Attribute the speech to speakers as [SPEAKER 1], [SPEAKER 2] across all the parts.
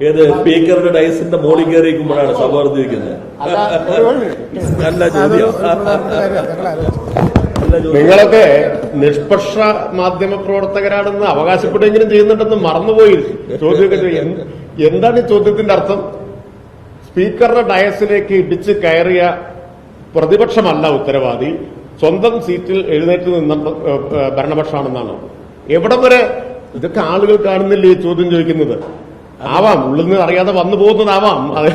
[SPEAKER 1] ഏത് സ്പീക്കറുടെ ഡയസിന്റെ മോളിൽ കയറിയിരിക്കുമ്പോഴാണ് സഭ വർദ്ധിക്കുന്നത് നല്ല ചോദ്യം
[SPEAKER 2] നിങ്ങളൊക്കെ നിഷ്പക്ഷ മാധ്യമ പ്രവർത്തകരാണെന്ന് അവകാശപ്പെടുകയെങ്കിലും ചെയ്യുന്നുണ്ടെന്ന് മറന്നുപോയി. ചോദ്യമൊക്കെ എന്താണ് ഈ ചോദ്യത്തിന്റെ അർത്ഥം? സ്പീക്കറുടെ ഡയസിലേക്ക് ഇടിച്ച് കയറിയ പ്രതിപക്ഷമല്ല ഉത്തരവാദി. സ്വന്തം സീറ്റിൽ എഴുന്നേറ്റ് നിന്ന ഭരണപക്ഷമാണെന്നാണ്. എവിടം വരെ ഇതൊക്കെ ആളുകൾ കാണുന്നില്ല ഈ ചോദ്യം ചോദിക്കുന്നത്? ആവാം. ഉള്ളിൽ നിന്ന് അറിയാതെ വന്നു പോകുന്നതാവാം. അത്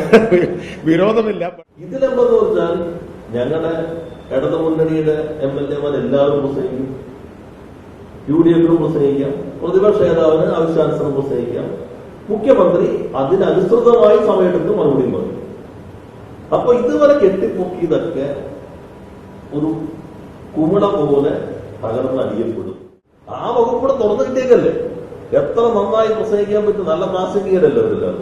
[SPEAKER 2] വിരോധമില്ല.
[SPEAKER 1] ഇതിലെന്തെന്ന് വെച്ചാൽ ഞങ്ങളുടെ ഇടതു മുന്നണിയുടെ എം എൽ എമാർ എല്ലാവരും പ്രസംഗിക്കും യു ഡി എഫിനും പ്രസംഗിക്കാം പ്രതിപക്ഷ നേതാവിന് ആവശ്യാനുസരണം പ്രസംഗിക്കാം മുഖ്യമന്ത്രി അതിനനുസൃതമായി സമയമെടുത്ത് മറുപടി പറയും. അപ്പൊ ഇതുവരെ കെട്ടിപ്പൊക്കിയതൊക്കെ ഒരു കുമിള പോലെ തകർന്ന് അടിയപ്പെടും. ആ വകുപ്പ് തുറന്നു കിട്ടിയേക്കല്ലേ? എത്ര നന്നായി പ്രസംഗിക്കാൻ പറ്റും? നല്ല പ്രാസംഗികരല്ലോ ഇതെല്ലാം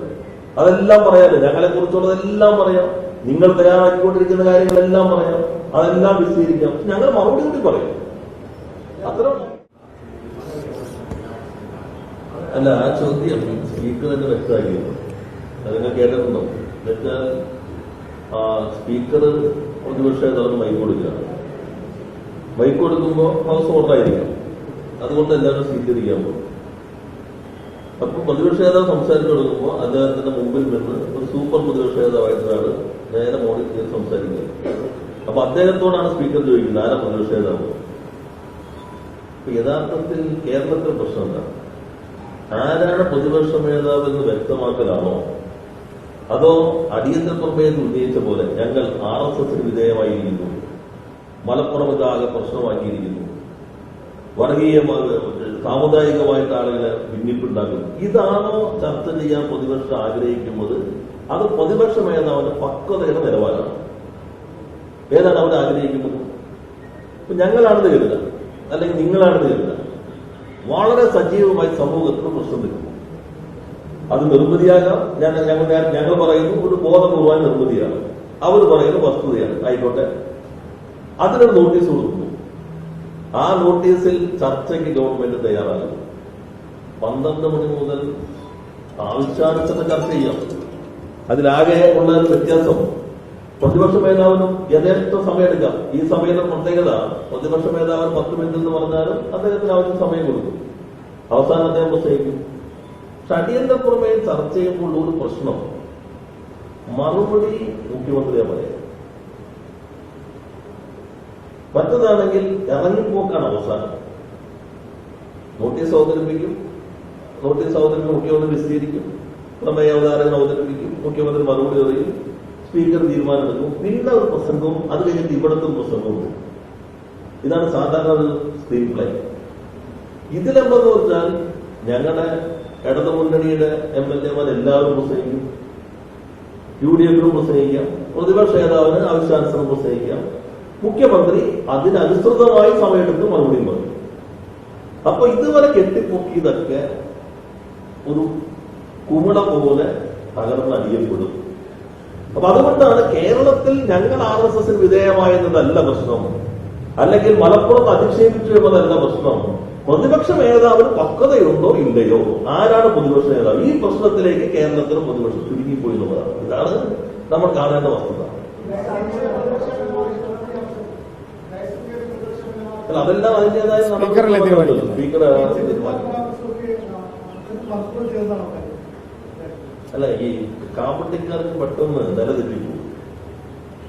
[SPEAKER 1] അതെല്ലാം പറയാലോ ഞങ്ങളെ കുറിച്ചുള്ളതെല്ലാം പറയാം. നിങ്ങൾ തയ്യാറാക്കിക്കൊണ്ടിരിക്കുന്ന കാര്യങ്ങളെല്ലാം പറയാം. അതെല്ലാം വിശദീകരിക്കാം. ഞങ്ങൾ മറുപടി കൂടി പറയും. അത്ര അല്ല ആ ചോദ്യം സ്പീക്കർ തന്നെ വ്യക്തമാക്കിയിരുന്നു അതിനെ കേട്ടിട്ടുണ്ടോ? എന്നുവെച്ചാൽ സ്പീക്കർ പ്രതിപക്ഷ നേതാവിന് മൈക്ക് കൊടുക്കുകയാണ് മൈക്ക് കൊടുക്കുമ്പോൾ ഹൗസ് ഓർഡറായിരിക്കണം അതുകൊണ്ട് എല്ലാവരും സ്വീകരിക്കാൻ പോകും. അപ്പൊ പ്രതിപക്ഷ നേതാവ് സംസാരിച്ചു കൊടുക്കുമ്പോൾ അദ്ദേഹത്തിന്റെ മുമ്പിൽ നിന്ന് ഒരു സൂപ്പർ പ്രതിപക്ഷ നേതാവായിട്ടാണ് നേരെ മോഡി കയറി സംസാരിക്കുന്നത്. അപ്പൊ അദ്ദേഹത്തോടാണ് സ്പീക്കർ ചോദിക്കുന്നത് ആരാ പ്രതിപക്ഷ നേതാവ്? അപ്പൊ യഥാർത്ഥത്തിൽ കേരളത്തിലെ പ്രശ്നം എന്താണ് ആരാണ് പ്രതിപക്ഷ നേതാവ് എന്ന് വ്യക്തമാക്കലാണോ? അതോ അടിയന്തര പ്രമേയത്തിൽ ഉന്നയിച്ച പോലെ ഞങ്ങൾ ആർ എസ് എസിന് വിധേയമായിരിക്കുന്നു? മലപ്പുറം ഇതാകെ പ്രശ്നമാക്കിയിരിക്കുന്നു. വർഗീയമായ സാമുദായികമായിട്ട് ആളുകളെ ഭിന്നിപ്പുണ്ടാക്കുന്നു ഇതാണോ ചർച്ച ചെയ്യാൻ പ്രതിപക്ഷം ആഗ്രഹിക്കുന്നത്? അത് പ്രതിപക്ഷ മേധാവിന്റെ പക്വതയുടെ നിലവാരമാണ്. ഏതാണ് അവർ ആഗ്രഹിക്കുന്നത്? ഇപ്പൊ ഞങ്ങളാണെന്ന് കരുതുക. അല്ലെങ്കിൽ നിങ്ങളാണെന്ന് കരുതുക. വളരെ സജീവമായി സമൂഹത്തിന് പ്രശ്നം നിൽക്കുന്നു അത് നിർമ്മിതിയാകാം. ഞാൻ ഞങ്ങൾ ഞങ്ങൾ പറയുന്നു ഒരു ബോധപൂർവമായ നിർമ്മിതിയാണ്. അവർ പറയുന്നത് വസ്തുതയാണ്. ആയിക്കോട്ടെ. അതിനൊരു നോട്ടീസ് കൊടുക്കുന്നു ആ നോട്ടീസിൽ ചർച്ചയ്ക്ക് ഗവൺമെന്റ് തയ്യാറാകും. പന്ത്രണ്ട് മണി മുതൽ ആവശ്യാനുസരണം ചർച്ച ചെയ്യാം. അതിലാകെ ഉള്ള വ്യത്യാസം പ്രതിപക്ഷ മേധാവിനും യഥേഷ്ട സമയമെടുക്കാം. ഈ സമയത്തെ പ്രത്യേകത പ്രതിപക്ഷ മേധാവൻ പത്ത് മിനിറ്റ് എന്ന് പറഞ്ഞാലും അദ്ദേഹത്തിന് ആവശ്യം സമയം കൊടുക്കും. അവസാനം അദ്ദേഹം പ്രസംഗിക്കും പക്ഷെ അടിയന്തര പുറമേയും ചർച്ച ചെയ്യുമ്പോൾ ഒരു പ്രശ്നം മറുപടി മുഖ്യമന്ത്രിയെ പറയാം. മറ്റതാണെങ്കിൽ ഇറങ്ങിപ്പോക്കാണ് അവസാനം. നോട്ടീസ് അവതരിപ്പിക്കും. നോട്ടീസ് അവതരിപ്പിക്കും മുഖ്യമന്ത്രി വിശദീകരിക്കും പ്രമേയ അവതാരകൻ അവതരിപ്പിക്കും. മുഖ്യമന്ത്രി മറുപടി പറയും. സ്പീക്കർ തീരുമാനമെടുക്കും. പിന്നെ ഒരു പ്രസംഗവും അത് കഴിഞ്ഞിട്ട് ഇവിടത്തും പ്രസംഗവും. ഇതാണ് സാധാരണ ഒരു സ്ക്രീൻ പ്ലേ ഇതിലെന്തെന്ന് വെച്ചാൽ ഞങ്ങളുടെ ഇടതു മുന്നണിയുടെ എം എൽ എമാർ എല്ലാവരും പ്രസംഗിക്കും. യു ഡി എഫിനും പ്രസംഗിക്കാം. പ്രതിപക്ഷ നേതാവിന് ആവശ്യാനുസരണം പ്രസംഗിക്കാം. മുഖ്യമന്ത്രി അതിനനുസൃതമായി സമയമെടുത്ത് മറുപടി പറഞ്ഞു. അപ്പൊ ഇതുവരെ കെട്ടിപ്പൊക്കിയതൊക്കെ ഒരു കുമിള പോലെ തകർന്ന് അടിയപ്പെടും. അപ്പൊ അതുകൊണ്ടാണ് കേരളത്തിൽ ഞങ്ങൾ ആർ എസ് എസിന് വിധേയമായെന്നതല്ല പ്രശ്നം. അല്ലെങ്കിൽ മലപ്പുറത്ത് അധിക്ഷേപിച്ചു എന്നതല്ല പ്രശ്നം. പ്രതിപക്ഷ നേതാവിന് പക്വതയുണ്ടോ ഇല്ലയോ? ആരാണ് പ്രതിപക്ഷ നേതാവ്? ഈ പ്രശ്നത്തിലേക്ക് കേരളത്തിന് പ്രതിപക്ഷം ചുരുങ്ങിപ്പോയി എന്നുള്ളതാണ്. ഇതാണ് നമ്മൾ കാണേണ്ട വസ്തുത. അല്ല, അതെല്ലാം അതിന്റേതായ
[SPEAKER 2] സ്പീക്കറല്ലേ തീരുമാനിക്കുന്നത്?
[SPEAKER 1] സ്പീക്കർ അല്ല ഈ കാപ്പട്ടിക്കാർക്ക് പെട്ടെന്ന് നിലതെറ്റിപ്പോ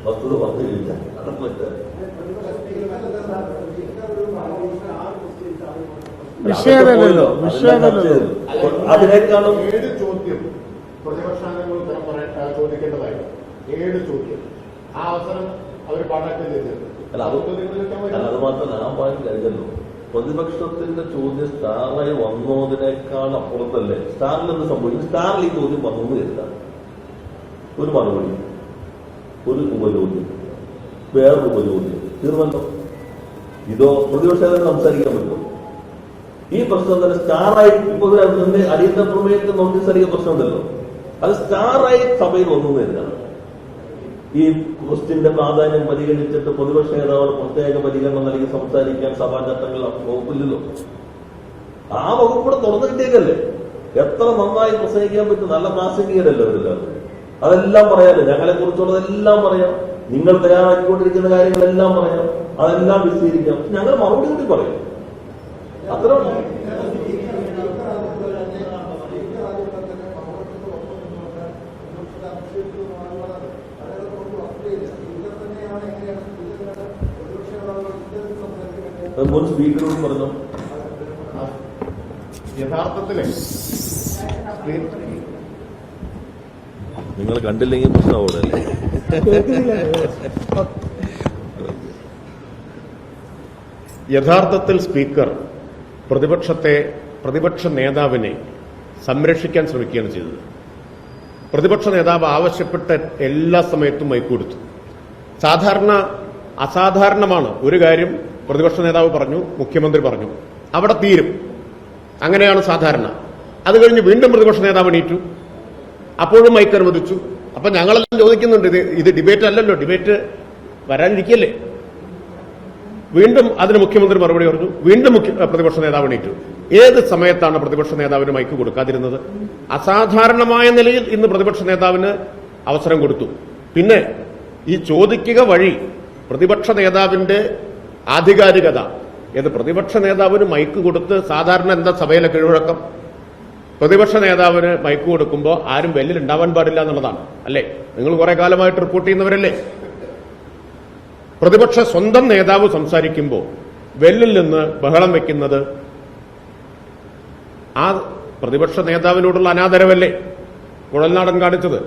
[SPEAKER 1] വസ്തുത പറഞ്ഞില്ല അതല്ല
[SPEAKER 3] വിഷയമല്ലോ വിഷയമല്ലല്ലോ
[SPEAKER 1] അതിനേക്കാളും
[SPEAKER 2] ഏഴ് ചോദ്യം? പ്രതിപക്ഷാംഗങ്ങൾ ഉത്തരം ചോദിക്കേണ്ടതായിരുന്നു ഏഴ് ചോദ്യം? ആ അവസരം അവർ പാടാക്കുകയും ചെയ്തിരുന്നു
[SPEAKER 1] അല്ല അത് അല്ല അത് മാത്രമല്ല ആ പോയിന്റ് കരുതല്ലോ പ്രതിപക്ഷത്തിന്റെ ചോദ്യം സ്റ്റാറായി വന്നതിനേക്കാൾ അപ്പുറത്തല്ലേ സ്റ്റാറിൽ എന്ത് സംഭവിക്കും? സ്റ്റാറിൽ ഈ ചോദ്യം വന്നു കരുത. ഒരു മറുപടി. ഒരു ഉപചോദ്യം. വേറൊരു ഉപചോദ്യം. തീർന്നല്ലോ? ഇതോ പ്രതിപക്ഷ സംസാരിക്കാൻ പറ്റുമോ? ഈ പ്രശ്നം തന്നെ സ്റ്റാറായി അടിയന്തര പ്രമേയത്തെ നോട്ടീസ് അടിക്കുന്ന പ്രശ്നമുണ്ടല്ലോ. അത് സ്റ്റാറായി സഭയിൽ വന്നു കരുതാണ് ഈ ക്വസ്റ്റിന്റെ പ്രാധാന്യം പരിഗണിച്ചിട്ട് പ്രതിപക്ഷ നേതാവ് പ്രത്യേക പരിഗണന നൽകി സംസാരിക്കാൻ സഭാ ചട്ടങ്ങൾ വകുപ്പില്ലല്ലോ. ആ വകുപ്പിടെ തുറന്നു കിട്ടിയേക്കല്ലേ? എത്ര നന്നായി പ്രസംഗിക്കാൻ പറ്റും? നല്ല പ്രാസംഗികരല്ലോ അവരെല്ലാവരും? അതെല്ലാം പറയാലോ ഞങ്ങളെ കുറിച്ചുള്ളതെല്ലാം പറയാം. നിങ്ങൾ തയ്യാറാക്കിക്കൊണ്ടിരിക്കുന്ന കാര്യങ്ങളെല്ലാം പറയാം. അതെല്ലാം വിശദീകരിക്കാം. ഞങ്ങൾ മറുപടി കൂടി പറയും. അത്ര മുൻ സ്പീക്കറോട് പറഞ്ഞു.
[SPEAKER 2] യഥാർത്ഥത്തിൽ
[SPEAKER 1] നിങ്ങൾ കണ്ടില്ലെങ്കിൽ പ്രശ്നമാവിടെ
[SPEAKER 2] യഥാർത്ഥത്തിൽ സ്പീക്കർ പ്രതിപക്ഷത്തെ പ്രതിപക്ഷ നേതാവിനെ സംരക്ഷിക്കാൻ ശ്രമിക്കുകയാണ് ചെയ്തത്. പ്രതിപക്ഷ നേതാവ് ആവശ്യപ്പെട്ട എല്ലാ സമയത്തും മൈക്കൊടുത്തു സാധാരണ അസാധാരണമാണ്. ഒരു കാര്യം പ്രതിപക്ഷ നേതാവ് പറഞ്ഞു മുഖ്യമന്ത്രി പറഞ്ഞു. അവിടെ തീരും. അങ്ങനെയാണ് സാധാരണ. അത് കഴിഞ്ഞ് വീണ്ടും പ്രതിപക്ഷ നേതാവ് എണീറ്റു. അപ്പോഴും മൈക്ക് അനുവദിച്ചു അപ്പൊ ഞങ്ങളെല്ലാം ചോദിക്കുന്നുണ്ട് ഇത് ഇത് ഡിബേറ്റ് അല്ലല്ലോ ഡിബേറ്റ് വരാനിരിക്കല്ലേ? വീണ്ടും അതിന് മുഖ്യമന്ത്രി മറുപടി പറഞ്ഞു. വീണ്ടും മുഖ്യ പ്രതിപക്ഷ നേതാവ് എണീറ്റു. ഏത് സമയത്താണ് പ്രതിപക്ഷ നേതാവിന് മൈക്ക് കൊടുക്കാതിരുന്നത്? അസാധാരണമായ നിലയിൽ ഇന്ന് പ്രതിപക്ഷ നേതാവിന് അവസരം കൊടുത്തു. പിന്നെ ഈ ചോദിക്കുക വഴി പ്രതിപക്ഷ നേതാവിന്റെ ആധികാരികത ഏത് പ്രതിപക്ഷ നേതാവിന് മൈക്ക് കൊടുത്ത് സാധാരണ എന്താ സഭയിലെ കീഴ്വഴക്കം? പ്രതിപക്ഷ നേതാവിന് മൈക്ക് കൊടുക്കുമ്പോൾ ആരും വെല്ലിൽ ഉണ്ടാവാൻ പാടില്ല എന്നുള്ളതാണ്. അല്ലേ? നിങ്ങൾ കുറെ കാലമായിട്ട് റിപ്പോർട്ട് ചെയ്യുന്നവരല്ലേ? പ്രതിപക്ഷ സ്വന്തം നേതാവ് സംസാരിക്കുമ്പോൾ വെല്ലിൽ നിന്ന് ബഹളം വെക്കുന്നത് ആ പ്രതിപക്ഷ നേതാവിനോടുള്ള അനാദരവല്ലേ? കുഴൽനാടൻ കാണിച്ചത്.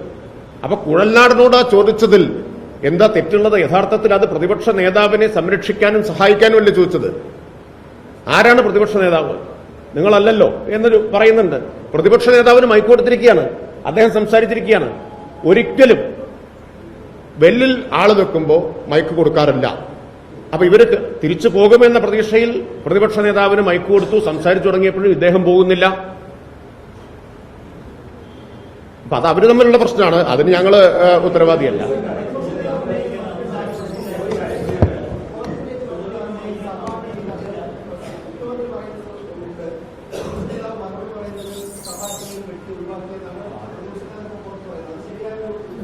[SPEAKER 2] അപ്പൊ കുഴൽനാടനോട് ആ ചോദിച്ചതിൽ എന്താ തെറ്റുള്ളത്? യഥാർത്ഥത്തിൽ അത് പ്രതിപക്ഷ നേതാവിനെ സംരക്ഷിക്കാനും സഹായിക്കാനും അല്ലേ ചോദിച്ചത്? ആരാണ് പ്രതിപക്ഷ നേതാവ്? നിങ്ങളല്ലല്ലോ എന്നൊരു പറയുന്നുണ്ട്. പ്രതിപക്ഷ നേതാവിന് മൈക്ക് കൊടുത്തിരിക്കുകയാണ്. അദ്ദേഹം സംസാരിച്ചിരിക്കുകയാണ്. ഒരിക്കലും ബെല്ലിൽ ആൾ വെക്കുമ്പോൾ മൈക്ക് കൊടുക്കാറില്ല. അപ്പൊ ഇവർ തിരിച്ചു പോകുമെന്ന പ്രതീക്ഷയിൽ പ്രതിപക്ഷ നേതാവിന് മൈക്ക് കൊടുത്തു സംസാരിച്ചു തുടങ്ങിയപ്പോഴും ഇദ്ദേഹം പോകുന്നില്ല. അപ്പൊ അത് അവർ തമ്മിലുള്ള പ്രശ്നമാണ്. അതിന് ഞങ്ങൾ ഉത്തരവാദിയല്ല.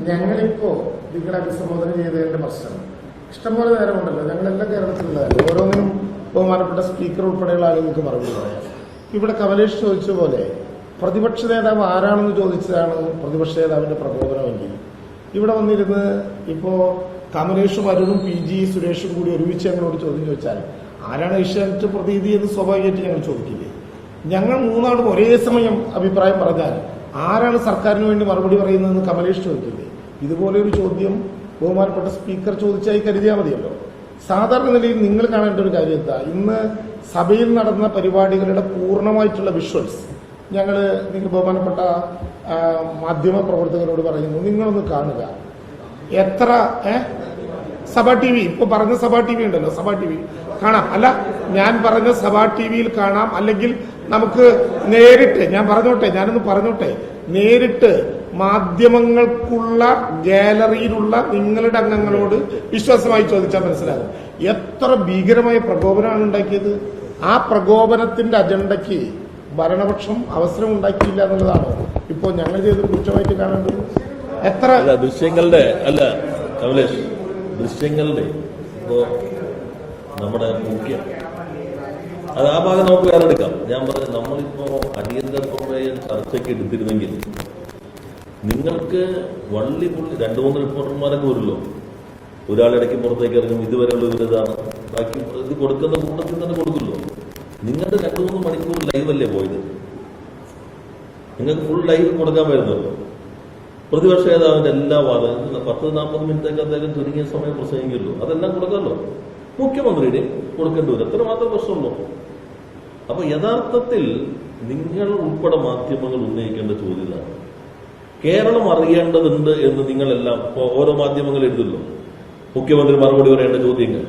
[SPEAKER 3] ഞങ്ങളിപ്പോ നിങ്ങളെ അഭിസംബോധന ചെയ്തതിന്റെ പ്രശ്നം ഇഷ്ടംപോലെ നേരമുണ്ടല്ലോ. ഞങ്ങളെല്ലാം കേരളത്തിലുള്ളതല്ലേ ഓരോന്നിനും ബഹുമാനപ്പെട്ട സ്പീക്കർ ഉൾപ്പെടെയുള്ള ആളുകൾക്ക് മറുപടി പറയാം ഇവിടെ കമലേഷ് ചോദിച്ച പോലെ പ്രതിപക്ഷ നേതാവ് ആരാണെന്ന് ചോദിച്ചതാണ് പ്രതിപക്ഷ നേതാവിന്റെ പ്രബോധനമെങ്കിൽ ഇവിടെ വന്നിരുന്ന് ഇപ്പോ കമലേഷും അരുണും പി ജി സുരേഷും കൂടി ഒരുമിച്ച് ഞങ്ങളോട് ചോദ്യം ചോദിച്ചാൽ ആരാണ് ഏഷ്യാനെറ്റ് പ്രതീതി എന്ന് സ്വാഭാവികമായിട്ട് ഞങ്ങൾ ചോദിക്കില്ലേ? ഞങ്ങൾ മൂന്നാളും ഒരേ സമയം അഭിപ്രായം പറഞ്ഞാൽ ആരാണ് സർക്കാരിന് വേണ്ടി മറുപടി പറയുന്നതെന്ന് കമലേഷ് ചോദിക്കില്ലേ? ഇതുപോലെ ഒരു ചോദ്യം ബഹുമാനപ്പെട്ട സ്പീക്കർ ചോദിച്ചായി കരുതിയാൽ മതിയല്ലോ. സാധാരണ നിലയിൽ നിങ്ങൾ കാണേണ്ട ഒരു കാര്യം എന്താ? ഇന്ന് സഭയിൽ നടന്ന പരിപാടികളുടെ പൂർണമായിട്ടുള്ള വിഷ്വൽസ് ഞങ്ങൾ നിങ്ങൾ ബഹുമാനപ്പെട്ട മാധ്യമ പ്രവർത്തകരോട് പറയുന്നു. നിങ്ങളൊന്ന് കാണുക. എത്ര ഏ? സഭ ടി വി. ഇപ്പൊ പറഞ്ഞ സഭാ ടി വി ഉണ്ടല്ലോ സഭാ ടി വി. കാണാം. അല്ല ഞാൻ പറഞ്ഞ സഭാ ടി വിയിൽ കാണാം. അല്ലെങ്കിൽ നമുക്ക് നേരിട്ട് ഞാൻ പറഞ്ഞോട്ടെ ഞാനൊന്ന് പറഞ്ഞോട്ടെ. നേരിട്ട് മാധ്യമങ്ങൾക്കുള്ള ഗാലറിയിലുള്ള നിങ്ങളുടെ അംഗങ്ങളോട് വിശ്വാസമായി ചോദിച്ചാൽ മനസ്സിലാകും. എത്ര ഭീകരമായ പ്രകോപനമാണ് ഉണ്ടാക്കിയത്. ആ പ്രകോപനത്തിന്റെ അജണ്ടയ്ക്ക് ഭരണപക്ഷം അവസരം ഉണ്ടാക്കിയില്ല എന്നുള്ളതാണ്. ഇപ്പോൾ ഞങ്ങൾ ചെയ്ത് കുറ്റമായിട്ട് കാണേണ്ടത്. എത്ര
[SPEAKER 1] ദൃശ്യങ്ങളുടെ അല്ല കമലേഷ് ദൃശ്യങ്ങളുടെ ഇപ്പോ നമ്മുടെ മുഖ്യ. അത് ആ ഭാഗം നമുക്ക് വേറെ എടുക്കാം. ഞാൻ പറഞ്ഞു നമ്മളിപ്പോ അടിയന്തര പ്രമേയം ചർച്ചയ്ക്ക് എടുത്തിരുന്നെങ്കിൽ നിങ്ങൾക്ക് വള്ളി പുള്ളി രണ്ടു മൂന്ന് റിപ്പോർട്ടർമാരൊക്കെ വരുമല്ലോ. ഒരാളിടയ്ക്ക് പുറത്തേക്ക് ഇറങ്ങും. ഇതുവരെയുള്ള ഇതാണ്. ബാക്കി ഇത് കൊടുക്കുന്ന കൂട്ടത്തിൽ തന്നെ കൊടുക്കുമല്ലോ. നിങ്ങളുടെ രണ്ടു മൂന്ന് മണിക്കൂർ ലൈവ് അല്ലേ പോയത്? നിങ്ങൾക്ക് ഫുൾ ലൈവ് കൊടുക്കാൻ വരുന്നല്ലോ പ്രതിപക്ഷ നേതാവിന്റെ എല്ലാ വാദങ്ങളും പത്ത് നാൽപ്പത് മിനിറ്റൊക്കെ അദ്ദേഹം ചുരുങ്ങിയ സമയം പ്രസംഗിക്കുമല്ലോ. അതെല്ലാം കൊടുക്കാമല്ലോ. മുഖ്യമന്ത്രിയുടെ കൊടുക്കേണ്ടി വരും. അത്ര മാത്രം പ്രശ്നമുള്ളൂ. അപ്പൊ യഥാർത്ഥത്തിൽ നിങ്ങൾ ഉൾപ്പെടെ മാധ്യമങ്ങൾ ഉന്നയിക്കേണ്ട ചോദ്യം ഇതാണ്. കേരളം അറിയേണ്ടതുണ്ട് എന്ന് നിങ്ങളെല്ലാം ഓരോ മാധ്യമങ്ങൾ എഴുതുന്നു. മുഖ്യമന്ത്രി മറുപടി പറയേണ്ട ചോദ്യങ്ങൾ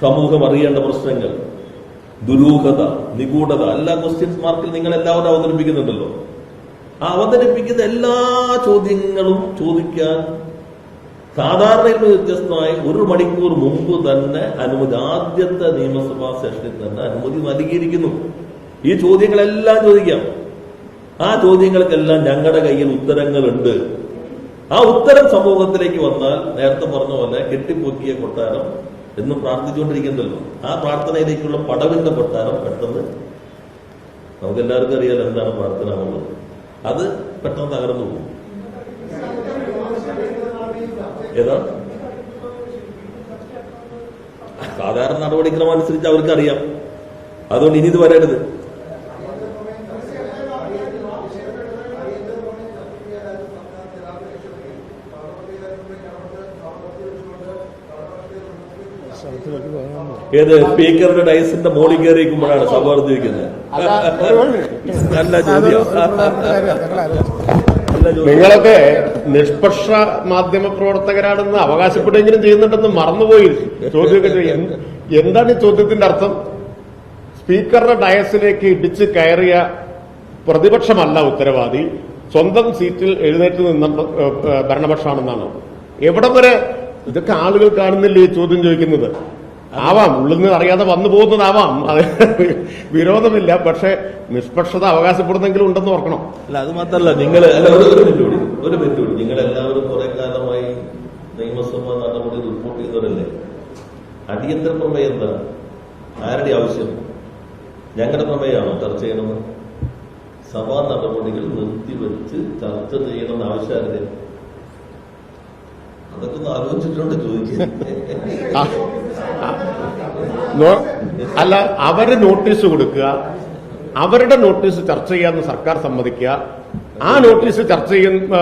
[SPEAKER 1] സമൂഹം അറിയേണ്ട പ്രശ്നങ്ങൾ ദുരൂഹത നിഗൂഢത എല്ലാ ക്വസ്റ്റ്യൻസ് മാർക്കിൽ നിങ്ങൾ എല്ലാവരും അവതരിപ്പിക്കുന്നുണ്ടല്ലോ. ആ അവതരിപ്പിക്കുന്ന എല്ലാ ചോദ്യങ്ങളും ചോദിക്കാൻ സാധാരണയിൽ വ്യത്യസ്തമായി ഒരു മണിക്കൂർ മുമ്പ് തന്നെ അനുമതി ആദ്യത്തെ നിയമസഭാ സെഷനിൽ തന്നെ അനുമതി നൽകിയിരിക്കുന്നു. ഈ ചോദ്യങ്ങളെല്ലാം ചോദിക്കാം. ആ ചോദ്യങ്ങൾക്കെല്ലാം ഞങ്ങളുടെ കയ്യിൽ ഉത്തരങ്ങളുണ്ട്. ആ ഉത്തരം സമൂഹത്തിലേക്ക് വന്നാൽ നേരത്തെ പറഞ്ഞ പോലെ കെട്ടിപ്പൊക്കിയ കൊട്ടാരം എന്ന് പ്രാർത്ഥിച്ചുകൊണ്ടിരിക്കുന്നല്ലോ ആ പ്രാർത്ഥനയിലേക്കുള്ള പടവിന്റെ കൊട്ടാരം പെട്ടെന്ന് നമുക്ക് എല്ലാവർക്കും അറിയാലോ എന്താണ് പ്രാർത്ഥന അത് പെട്ടെന്ന് തകർന്നു പോകും. ഏതാ സാധാരണ നടപടിക്രമം അനുസരിച്ച് അവർക്ക് അറിയാം അതുകൊണ്ട് ഇനി ഇത് വരരുത് ഏത് സ്പീക്കറുടെ ഡയസിന്റെ മോളിൽ കയറിയിരിക്കുമ്പോഴാണ് സഭ വർദ്ധിക്കുന്നത് നല്ല ചോദ്യം
[SPEAKER 2] നിങ്ങളൊക്കെ നിഷ്പക്ഷ മാധ്യമ പ്രവർത്തകരാണെന്ന് അവകാശപ്പെടുകയെങ്കിലും ചെയ്യുന്നുണ്ടെന്ന് മറന്നുപോയി. ചോദ്യമൊക്കെ എന്താണ് ഈ ചോദ്യത്തിന്റെ അർത്ഥം? സ്പീക്കറുടെ ഡയസിലേക്ക് ഇടിച്ച് കയറിയ പ്രതിപക്ഷമല്ല ഉത്തരവാദി. സ്വന്തം സീറ്റിൽ എഴുന്നേറ്റ് നിന്ന ഭരണപക്ഷമാണെന്നാണ്. എവിടം വരെ ഇതൊക്കെ ആളുകൾ കാണുന്നില്ല ഈ ചോദ്യം ചോദിക്കുന്നത്? ആവാം. ഉള്ളിൽ നിന്ന് അറിയാതെ വന്നു പോകുന്നതാവാം. അത് വിരോധമില്ല. പക്ഷെ നിഷ്പക്ഷത അവകാശപ്പെടുന്നെങ്കിലും ഉണ്ടെന്ന് ഓർക്കണം.
[SPEAKER 1] അല്ല അത് മാത്രല്ല നിങ്ങൾ ഒരു മിനിറ്റ് കൂടി. നിങ്ങൾ എല്ലാവരും കുറെ കാലമായി നിയമസഭ നടപടി റിപ്പോർട്ട് ചെയ്തവരല്ലേ? അടിയന്തര പ്രമേയം എന്താ? ആരുടെ ആവശ്യം? ഞങ്ങളുടെ പ്രമേയമാണോ ചർച്ച ചെയ്യണമെന്ന് സഭാ നടപടികൾ നിർത്തിവെച്ച് ചർച്ച ചെയ്യണമെന്ന് ആവശ്യം അതൊക്കെ ഒന്ന് ആലോചിച്ചിട്ടുണ്ട് ചോദിക്കുന്നത്
[SPEAKER 2] ആ, ആ, നോ- അല്ല അവർ നോട്ടീസ് കൊടുക്കുക. അവരുടെ നോട്ടീസ് ചർച്ച ചെയ്യാന്ന് സർക്കാർ സമ്മതിക്കുക. ആ നോട്ടീസ് ചർച്ച ചെയ്യുന്ന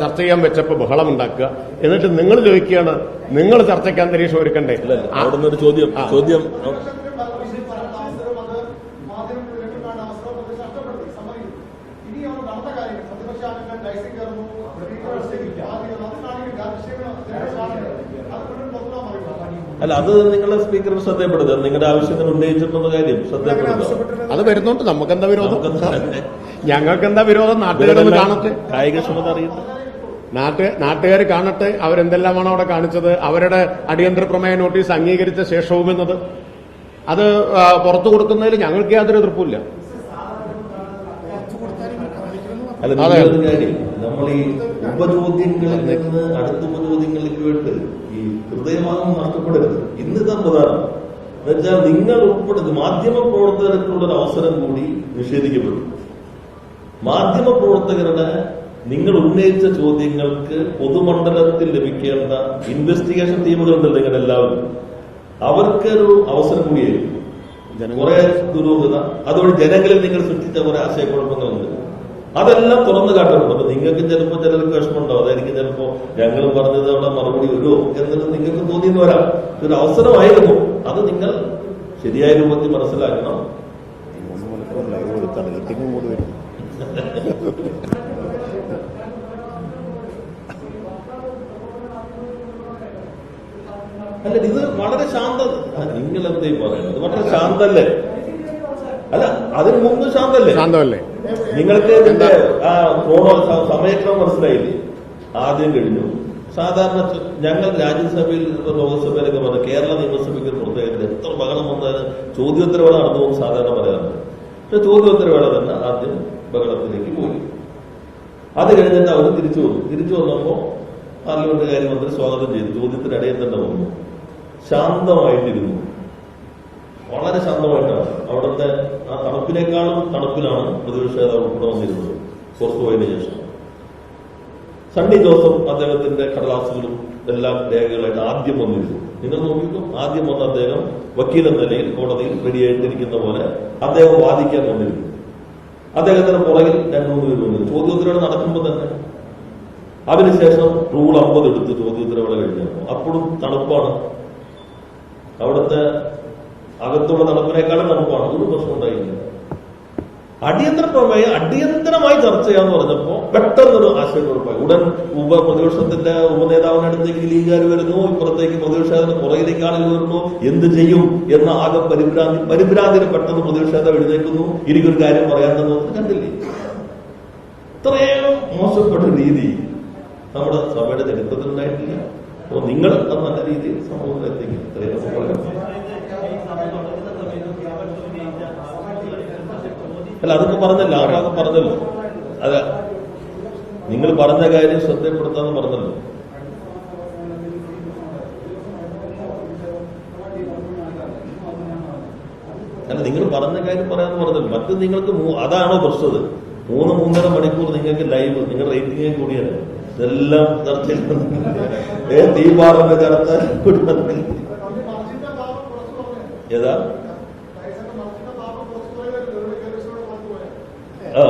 [SPEAKER 2] ചർച്ച ചെയ്യാൻ വെച്ചപ്പോ ബഹളം ഉണ്ടാക്കുക. എന്നിട്ട് നിങ്ങൾ ചോദിക്കുകയാണ് നിങ്ങൾ ചർച്ചയ്ക്ക് അന്തരീക്ഷം ഒരുക്കണ്ടേ?
[SPEAKER 1] ചോദ്യം ചോദ്യം അല്ല അത് നിങ്ങളെ സ്പീക്കർ ശ്രദ്ധപ്പെടുത്തുക നിങ്ങളുടെ ആവശ്യങ്ങൾ ഉന്നയിച്ചിട്ടുള്ള കാര്യം. ശ്രദ്ധപ്പെടുത്തുക
[SPEAKER 2] അത് വരുന്നുണ്ട്. നമുക്ക് എന്താ വിരോധം?
[SPEAKER 1] ഞങ്ങൾക്ക്
[SPEAKER 2] എന്താ വിരോധം? നാട്ടുകാരൊന്ന് കാണട്ടെ.
[SPEAKER 1] കായികക്ഷമത അറിയട്ടെ
[SPEAKER 2] നാട്ട് നാട്ടുകാർ കാണട്ടെ. അവരെന്തെല്ലാമാണ് അവിടെ കാണിച്ചത്? അവരുടെ അടിയന്തര പ്രമേയ നോട്ടീസ് അംഗീകരിച്ച ശേഷവും എന്നത്. അത് പുറത്തു കൊടുക്കുന്നതിൽ ഞങ്ങൾക്ക് യാതൊരു എതിർപ്പില്ല
[SPEAKER 1] നമ്മൾ ഈ ഉപചോദ്യങ്ങളിൽ നിന്ന് അടുത്ത ഉപചോദ്യങ്ങളിലേക്ക് വേണ്ടി ഈ ഹൃദയഭാഗം നഷ്ടപ്പെടരുത് ഇന്ന് ഇതാ പ്രധാനം. എന്നുവെച്ചാൽ നിങ്ങൾ ഉൾപ്പെടുന്ന മാധ്യമ പ്രവർത്തകർക്കുള്ള ഒരു അവസരം കൂടി നിഷേധിക്കപ്പെട്ടു മാധ്യമ പ്രവർത്തകരുടെ നിങ്ങൾ ഉന്നയിച്ച ചോദ്യങ്ങൾക്ക് പൊതുമണ്ഡലത്തിൽ ലഭിക്കേണ്ട ഇൻവെസ്റ്റിഗേഷൻ ടീമുകളുണ്ടല്ലോ നിങ്ങൾ എല്ലാവരും അവർക്കൊരു അവസരം കൂടിയായിരിക്കും. കുറെ ദുരൂഹത. അതുവഴി ജനങ്ങളിൽ നിങ്ങൾ സൃഷ്ടിച്ച കുറെ ആശയക്കുഴപ്പങ്ങളുണ്ട്. അതെല്ലാം തുറന്നു കാട്ടണം അപ്പൊ നിങ്ങൾക്ക് ചിലപ്പോൾ ചിലർക്ക് വിഷമമുണ്ടോ അതായിരിക്കും ചിലപ്പോ ഞങ്ങൾ പറഞ്ഞത് അവിടെ മറുപടി വരുമോ എന്നിട്ട് നിങ്ങൾക്ക് തോന്നിയെന്ന് വരാം. ഇതൊരു അവസരമായിരുന്നു. അത് നിങ്ങൾ ശരിയായ രൂപത്തിൽ മനസ്സിലാക്കണം. അല്ല ഇത് വളരെ ശാന്ത. നിങ്ങൾ എന്തേ പറയുന്നത് വളരെ ശാന്തല്ലേ? അല്ല അതിന് മുമ്പ് ശാന്തല്ലേ?
[SPEAKER 2] ശാന്തമല്ലേ?
[SPEAKER 1] നിങ്ങൾക്ക് ഇതിന്റെ ആ ക്രോണോ സമയക്രമം മനസ്സിലായില്ലേ? ആദ്യം കഴിഞ്ഞു. സാധാരണ ഞങ്ങൾ രാജ്യസഭയിൽ ലോകസഭയിലൊക്കെ പറഞ്ഞു കേരള നിയമസഭയ്ക്ക് പ്രത്യേകത എത്ര ബഹളം വന്നാലും ചോദ്യോത്തരവേള നടന്നു പോകും സാധാരണ പറയാറുണ്ട്. പക്ഷെ ചോദ്യോത്തരവേള തന്നെ ആദ്യം ബഹളത്തിലേക്ക് പോയി. അത് കഴിഞ്ഞിട്ട് അവർ തിരിച്ചു വന്നു. തിരിച്ചു വന്നപ്പോൾ പാർലമെന്റ് കാര്യമന്ത്രി സ്വാഗതം ചെയ്തു. ചോദ്യത്തിനിടയിൽ തന്നെ വന്നു. ശാന്തമായിട്ടിരുന്നു. വളരെ ശാന്തമായിട്ടാണ്. അവിടുത്തെ ആ തണുപ്പിനേക്കാളും തണുപ്പിലാണ് പ്രതിപക്ഷ നേതാവ് ഇവിടെ വന്നിരുന്നത്. പുറത്തു പോയതിനു ശേഷം. സണ്ണി ജോസഫ് അദ്ദേഹത്തിന്റെ കടലാസുകളും എല്ലാം രേഖകളായിട്ട് ആദ്യം വന്നിരുന്നു. നിങ്ങൾ നോക്കിക്കോ ആദ്യം വന്ന അദ്ദേഹം വക്കീൽ എന്ന നിലയിൽ കോടതിയിൽ റെഡിയായിട്ടിരിക്കുന്ന പോലെ അദ്ദേഹം വാദിക്കാൻ വന്നിരുന്നു. അദ്ദേഹത്തിന്റെ പുറകിൽ രണ്ടു മൂന്ന് പേര് വന്നിരുന്നു. ചോദ്യോത്തരവേള നടക്കുമ്പോൾ തന്നെ. അതിനുശേഷം റൂൾ അമ്പത് എടുത്ത് ചോദ്യോത്തരവേള കഴിഞ്ഞപ്പോൾ അപ്പോഴും തണുപ്പാണ്. അവിടുത്തെ അകത്തുള്ള നടപ്പിനേക്കാളും തണുപ്പാണ് ഒരു പ്രശ്നം ഉണ്ടായില്ല. അടിയന്തര പ്രമേയം അടിയന്തരമായി ചർച്ച ചെയ്യാന്ന് പറഞ്ഞപ്പോ പെട്ടെന്നൊരു ആശയക്കുഴപ്പമായി ഉടൻ ഉപ പ്രതിപക്ഷത്തിന്റെ ഉപനേതാവിനടുത്തേക്ക് ലീഗുകാർ വരുന്നു? ഇപ്പുറത്തേക്ക് പ്രതിപക്ഷത്തിന്റെ പുറകിലേക്ക് ആളുകൾ വരുന്നു. എന്ത് ചെയ്യും എന്ന ആകെ പരിഭ്രാന്തി പരിഭ്രാന്തിന് പെട്ടെന്ന് പ്രതിപക്ഷേതാവ് എഴുന്നേക്കുന്നു എനിക്കൊരു കാര്യം പറയാനെന്ന് കണ്ടില്ലേ? ഇത്രയും മോശപ്പെട്ട രീതി നമ്മുടെ സഭയുടെ ചരിത്രത്തിൽ ഉണ്ടായിട്ടില്ല. അപ്പൊ നിങ്ങൾ നല്ല രീതിയിൽ സമൂഹത്തിൽ എത്തിക്കും ഇത്രയും. അല്ല അതൊക്കെ പറഞ്ഞല്ലോ ആ പറഞ്ഞല്ലോ. അതെ. നിങ്ങൾ പറഞ്ഞ കാര്യം ശ്രദ്ധപ്പെടുത്താന്ന് പറഞ്ഞല്ലോ. അല്ല നിങ്ങൾ പറഞ്ഞ കാര്യം പറയാന്ന് പറഞ്ഞല്ലോ. മറ്റു നിങ്ങൾക്ക് അതാണോ പ്രശ്നത്. മൂന്ന് മൂന്നര മണിക്കൂർ നിങ്ങൾക്ക് ലൈവ് നിങ്ങളുടെ റേറ്റിംഗ് കൂടിയാണ്. ഇതെല്ലാം ചർച്ച ഏതാ? ആ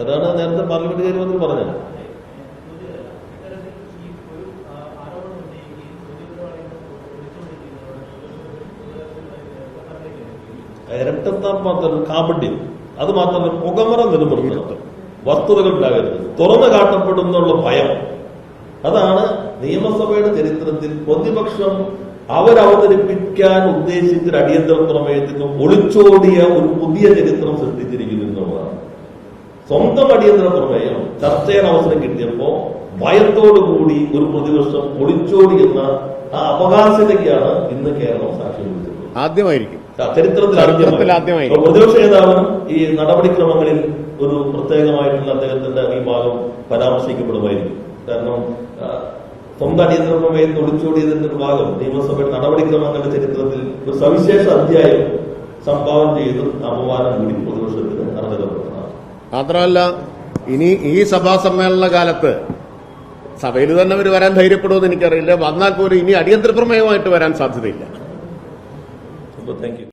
[SPEAKER 1] അതാണ് നേരത്തെ പാർലമെന്റ് കാര്യം വന്ന് പറഞ്ഞത് മാത്രമല്ല കാപട്യം. അത് മാത്രമല്ല പുകമറ നിലനിർത്തണം വസ്തുതകൾ ഉണ്ടാകരുത്. തുറന്നു കാട്ടപ്പെടുന്നുള്ള ഭയം. അതാണ് നിയമസഭയുടെ ചരിത്രത്തിൽ പ്രതിപക്ഷം അവരവതരിപ്പിക്കാൻ ഉദ്ദേശിച്ച ഒരു അടിയന്തര പ്രമേയത്തിന് ഒളിച്ചോടിയ ഒരു പുതിയ ചരിത്രം സൃഷ്ടിച്ചിരിക്കുന്നു എന്നുള്ളതാണ്. സ്വന്തം അടിയന്തര പ്രമേയം ചർച്ച ചെയ്യാൻ അവസരം കിട്ടിയപ്പോ ഭയത്തോടുകൂടി ഒരു പ്രതിപക്ഷം ഒളിച്ചോടിയെന്ന ആ അപകാശതയ്ക്കാണ് ഇന്ന് കേരളം സാക്ഷ്യം
[SPEAKER 2] ആദ്യമായി
[SPEAKER 1] ചരിത്രത്തിൽ
[SPEAKER 2] ആദ്യമായി.
[SPEAKER 1] പ്രതിപക്ഷ നേതാവ് ഈ നടപടിക്രമങ്ങളിൽ ഒരു പ്രത്യേകമായിട്ടുള്ള അദ്ദേഹത്തിന്റെ ഈ ഭാഗം പരാമർശിക്കപ്പെടുമായിരിക്കും കാരണം സ്വന്തം അടിയന്തര പ്രമേയത്തിൽ ഒളിച്ചോടിയതിന്റെ ഒരു ഭാഗം നിയമസഭയുടെ നടപടിക്രമങ്ങളുടെ ചരിത്രത്തിൽ ഒരു സവിശേഷ അധ്യായം സംഭാവന ചെയ്ത് അപമാനം കൂടി പ്രതിപക്ഷത്തിന് അർഹതപ്പെടുന്നതാണ്
[SPEAKER 2] മാത്രമല്ല ഇനി ഈ സഭാ സമ്മേളന കാലത്ത് സഭയിൽ തന്നെ അവർ വരാൻ ധൈര്യപ്പെടുമെന്ന് എനിക്കറിയില്ല. വന്നാൽ പോലും ഇനി അടിയന്തര പ്രമേയമായിട്ട് വരാൻ സാധ്യതയില്ല.
[SPEAKER 1] അപ്പോൾ താങ്ക് യു